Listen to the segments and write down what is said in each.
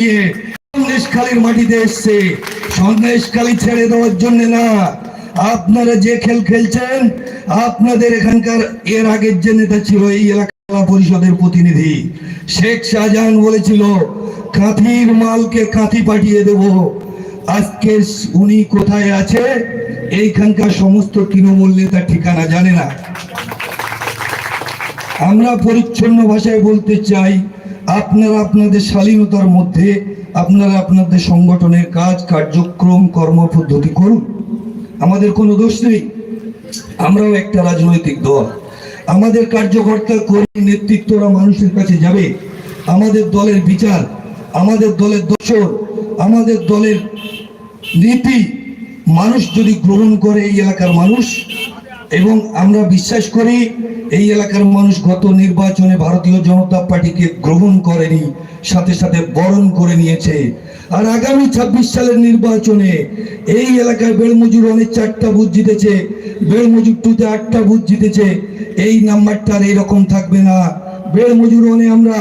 নিয়ে সন্দেশখালীর মাটিতে এসছে। সন্দেশখালী ছেড়ে দেওয়ার জন্য না। আপনারা যে খেল খেলছেন, আপনাদের এখানকার এর আগের যে নেতা ছিল এই এলাকা পরিষদের প্রতিনিধি, শেখ শাহজাহান বলেছিল, কাঁথির মালকে কাঁথি পাঠিয়ে দেব। আজকে উনি কোথায় আছে, এইখানকার সমস্ত তৃণমূল নেতার ঠিকানা জানে না। আমরা পরিচ্ছন্ন ভাষায় বলতে চাই আপনারা আপনাদের শালীনতার মধ্যে আপনারা আপনাদের সংগঠনের কাজ, কার্যক্রম, কর্মপদ্ধতি করুন। আমাদের কোনো দোষ নেই। আমরাও একটা রাজনৈতিক দল। আমাদের কার্যকর্তা, কর্মী, নেতৃত্বরা মানুষের কাছে যাবে। আমাদের দলের বিচার, আমাদের দলের দোষর আমাদের দলের নীতি। মানুষ যদি গ্রহণ করে এই এলাকার মানুষ এবং আমরা বিশ্বাস করি এই এলাকার মানুষ গত নির্বাচনে ভারতীয় জনতা পার্টিকে গ্রহণ করেনি, সাথে সাথে বরণ করে নিয়েছে। আর আগামী ছাব্বিশ সালের নির্বাচনে এই এলাকায় বেড়মজুর অনেক চারটা বুথ জিতেছে বেড়মজুর টুতে আটটা বুথ জিতেছে, এই নাম্বারটা আর এইরকম থাকবে না। বেড়মজুর অনে আমরা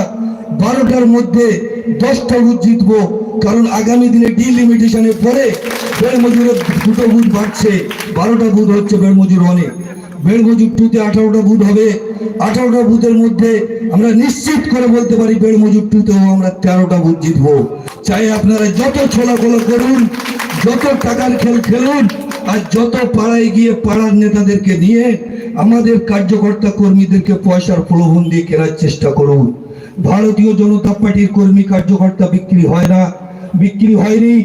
বারোটার মধ্যে দশটা বুথ জিতবো, কারণ আগামী দিনে ডিলিমিটেশনের পরে বেড়মজুরের দুটো বুথ বাড়ছে, বারোটা বুথ হচ্ছে বেড়মজুর অনেক বেড়মজুর টুতে আঠারোটা বুথ হবে। আঠারোটা বুথের মধ্যে আমরা নিশ্চিত করে বলতে পারি বেড়মজুর টুতেও আমরা তেরোটা বুথ জিতবো। চাই আপনারা যত ছোলাখোলা করুন, যত টাকার খেল খেলুন, আর যত পাড়ায় গিয়ে পাড়ার নেতাদেরকে নিয়ে আমাদের কার্যকর্তা কর্মীদেরকে পয়সার প্রলোভন দিয়ে কেনার চেষ্টা করুন। ভারতীয় জনতা পার্টির কর্মী কার্যকর্তা বিক্রি হয় না, বিক্রি হয়নি।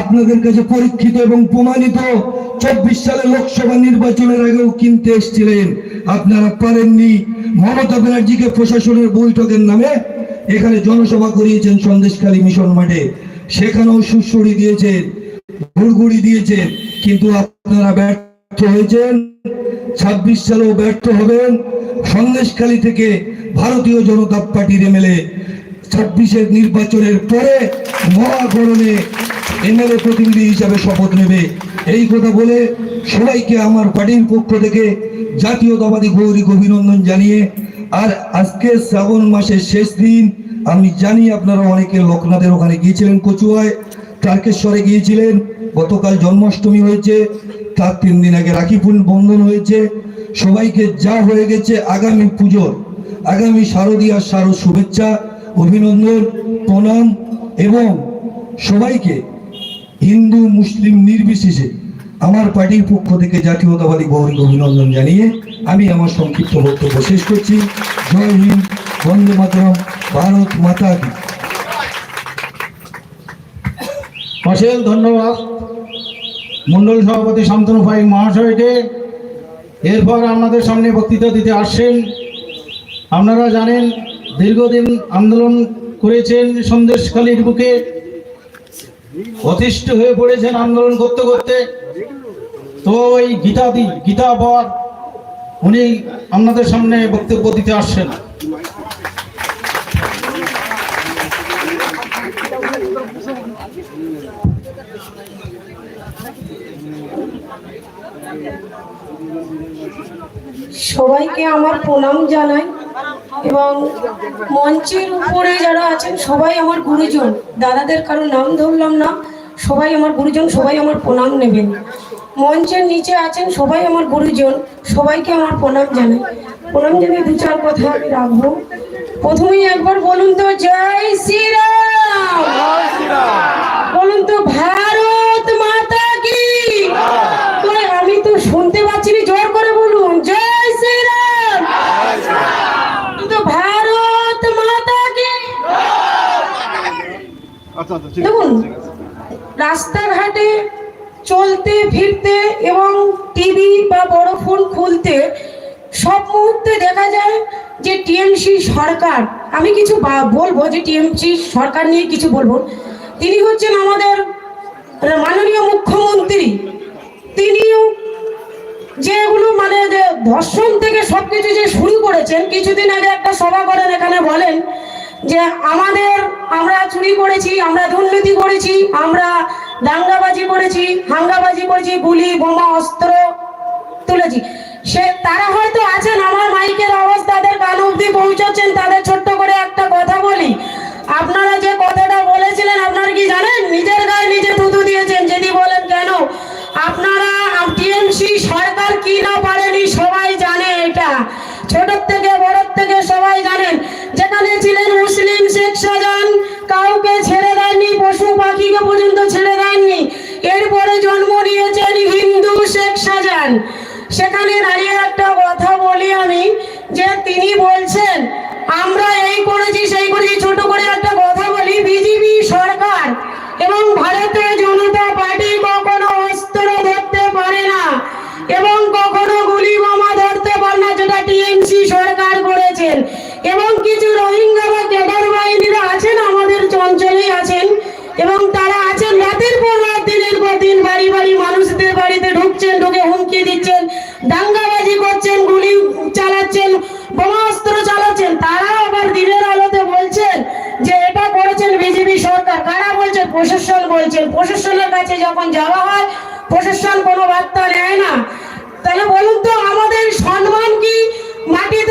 আপনাদের কাছে পরীক্ষিত এবং প্রমাণিত চব্বিশ সালে লোকসভা নির্বাচনের আগেও কিনতে এসেছিলেন। আপনারা পারেননি। মমতা ব্যানার্জিকে প্রশাসনের বৈঠকের নামে এখানে জনসভা করিয়েছেন সন্দেশখালী মিশন মাঠে। সেখানেও সুসুড়ি দিয়েছেন ঘুরঘুরি দিয়েছেন। কিন্তু আপনারা ব্যর্থ হয়েছেন। ছাব্বিশ সালেও ব্যর্থ হবেন। সন্দেশখালী থেকে ভারতীয় জনতা পার্টির এমএলএ ছাব্বিশের নির্বাচনের পরে মহাকরণে এমএলএ প্রতিনিধি হিসাবে শপথ নেবে। এই কথা বলে সবাইকে আমার পার্টির পক্ষ থেকে জাতীয়তাবাদী গৌরী অভিনন্দন জানিয়ে, আর আজকে শ্রাবণ মাসের শেষ দিন, আমি জানি আপনারা অনেকে লোকনাথের ওখানে গিয়েছিলেন কচুয়ায়, তারকেশ্বরে গিয়েছিলেন, গতকাল জন্মাষ্টমী হয়েছে, তার তিন দিন আগে রাখি বন্ধন হয়েছে, সবাইকে যা হয়ে গেছে আগামী পুজোর, আগামী শারদীয়ার শারদ শুভেচ্ছা, অভিনন্দন, প্রণাম, এবং সবাইকে হিন্দু, মুসলিম নির্বিশেষে আমার পার্টির পক্ষ থেকে জাতীয়তাবাদী গৌরী অভিনন্দন জানিয়ে আমি আমার সংক্ষিপ্ত বক্তব্য শেষ করছি। জয় হিন্দ, বন্দে মাতরম, ভারত মাতা অশেষ ধন্যবাদ। মণ্ডল সভাপতি শান্তনু পাইক মহাশয়কে। এরপর আপনাদের সামনে বক্তৃতা দিতে আসছেন। আপনারা জানেন, দীর্ঘদিন আন্দোলন করেছেন সন্দেশখালীর বুকে। অতিষ্ঠ হয়ে পড়েছেন আন্দোলন করতে করতে। তো ওই গীতাদি গীতা বর উনি আপনাদের সামনে বক্তব্য দিতে আসছেন। সবাইকে আমার প্রণাম জানাই। এবং মঞ্চের উপরে যারা আছেন, সবাই আমার গুরুজন। দাদাদের কারও নাম ধরলাম না, সবাই আমার গুরুজন, সবাই আমার প্রণাম নেবেন। মঞ্চের নিচে আছেন, সবাই আমার গুরুজন, সবাইকে আমার প্রণাম জানাই। প্রণাম জানিয়ে দু চার কথা আমি রাখব। প্রথমেই একবার বলুন তো, জয় শ্রী শ্রীরাম বলুন তো ভারত মাতা কি কই, আমি তো শুনতে পাচ্ছি না জোর করে বলুন জয় শ্রীরাম তো ভারত মাতা কি দেখুন রাস্তাঘাটে চলতে ফিরতে এবং টিভি বা বড় ফোন খুলতে সব মুহূর্তে দেখা যায় যে টিএমসি সরকার আমি কিছু বলব যে টিএমসি সরকার নিয়ে কিছু বলব। তিনি হচ্ছেন আমাদের মাননীয় মুখ্যমন্ত্রী। তিনিও যেগুলো মানে ধর্ষণ থেকে সবকিছু যে শুরু করেছেন কিছুদিন আগে একটা সভা করেন এখানে বলেন যে আমাদের, আমরা চুরি করেছি, আমরা দুর্নীতি করেছি, আমরা দাঙ্গাবাজি করেছি, হাঙ্গাবাজি করেছি, গুলি, বোমা, অস্ত্র তুলেছি। সে, তারা হয়তো আছেন, আমার মাইকের আওয়াজ তাদের কান অব্দি পৌঁছাচ্ছেন, তাদের ছোট্ট করে একটা কথা বলি। আপনারা যে কথাটা বলেছিলেন, আপনারা কি জানেন? নিজের গায়ে নিজে থুতু দিয়েছেন যদি যে তিনি বলছেন, আমরা এই করেছি, সেই করেছি, ছোট করে একটা কথা বলি, বিজেপি সরকার এবং ভারতীয় জনতা পার্টি কখনো অস্ত্র ধরতে পারে না এবং কখনো গুলি বোমা ধরতে পারে না, যেটা টিএমসি সরকার করেছেন। এবং কিছু রোহিঙ্গা বা কেডার বাহিনীরা আছেন, আমাদের অঞ্চলেই আছেন এবং তারা আছেন রাতের পর রাত, দিনের পর দিন, বাড়ি বাড়ি মানুষদের বাড়িতে ঢুকছেন, ঢুকে হুমকি দিচ্ছেন, দাঙ্গাবাজি করছেন চালাচ্ছেন বোমাস্ত্র চালাচ্ছেন তারা আবার দিনের আলোতে বলছেন যে এটা করেছেন বিজেপি সরকার। কারা বলছেন? প্রশাসন বলছেন। প্রশাসনের কাছে যখন যাওয়া হয়, প্রশাসন কোনো বার্তা নেয় না। তাহলে বলুন তো, আমাদের সম্মান কি? মাটিতে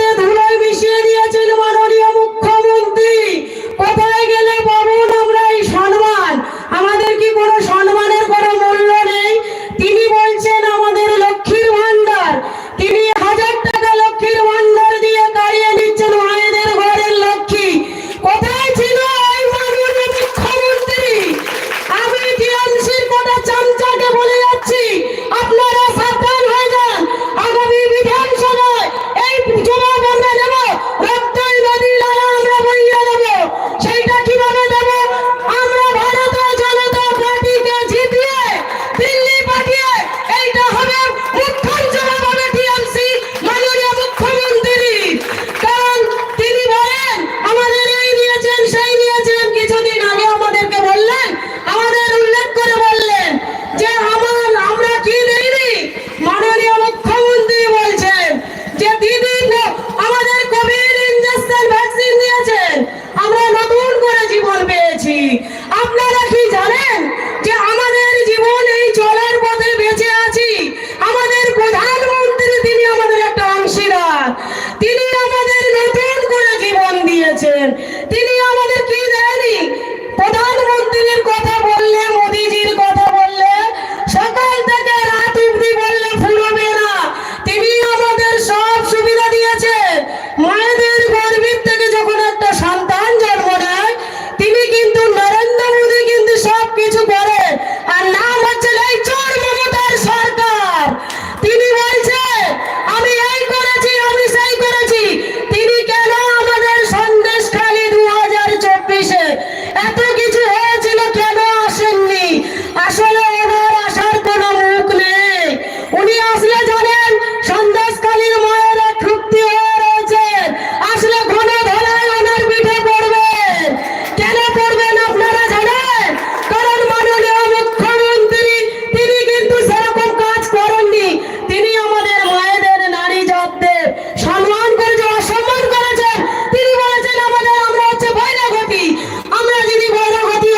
দিয়েছেন তিনি